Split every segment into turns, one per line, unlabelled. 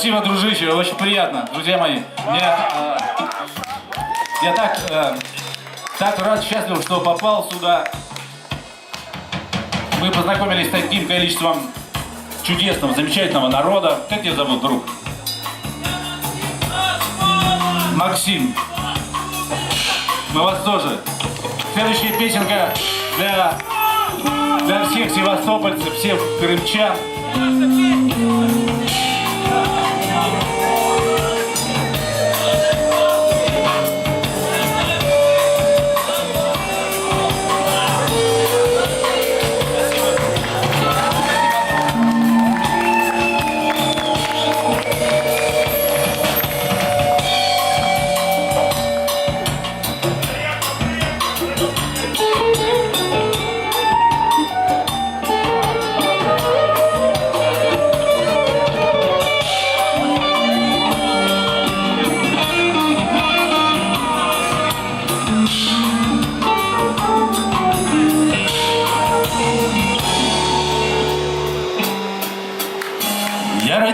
Спасибо, дружище, очень приятно, друзья мои. Мне, э, я так, э, так рад, счастлив, что попал сюда. Мы познакомились с таким количеством чудесного, замечательного народа. Как тебя зовут, друг? Максим. Мы вас тоже. Следующая песенка для, для всех севастопольцев, всех крымчан.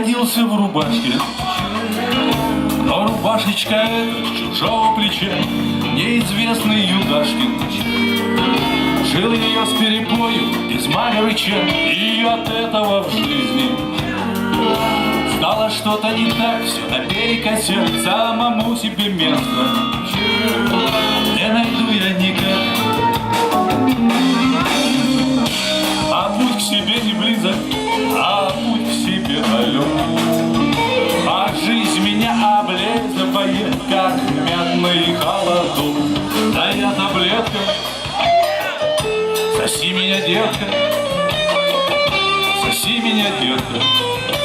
Родился в рубашке, но рубашечка эта чужого плеча, неизвестный Юдашкин. Жил ее с перепою, без рыча, и от этого в жизни Стало что-то не так, все наперекосяк, самому себе место. Не найду я никак. А путь к себе не близок, а путь к себе далек. А жизнь меня облизывает, как мятный холодок. Да я таблетка, соси меня, детка, соси меня, детка.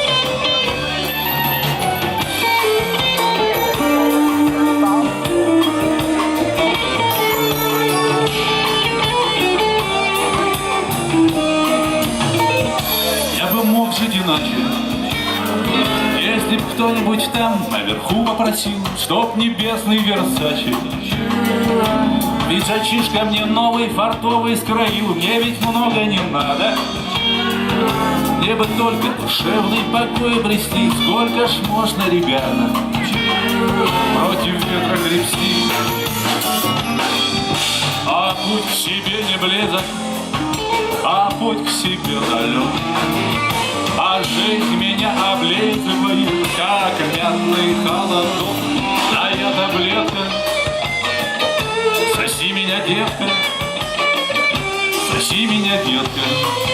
Кто-нибудь там наверху попросил, чтоб небесный Версачи. Ведь зачишка мне новый фартовый скроил, мне ведь много не надо. Мне бы только душевный покой обрести, сколько ж можно, ребята, против ветра гребсти. А путь к себе не близок, а путь к себе далек. Как мятный холодок. Да я таблетка, соси меня, детка, соси меня, детка.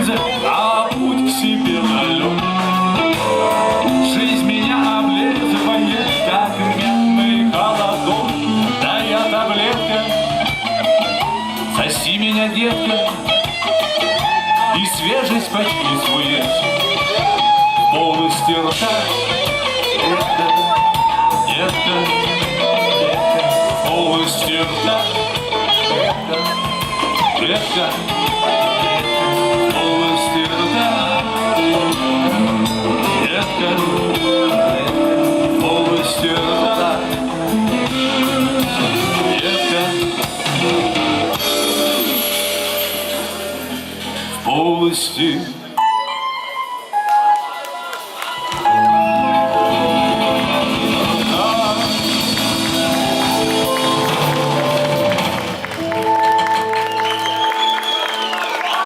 Близок, а путь к себе далек. Жизнь меня облизывает, как мятный холодок. Да я таблетка, соси меня, детка, и свежесть почувствуешь. Полностью рта, детка, детка, детка, полностью рта, детка, детка. Полностью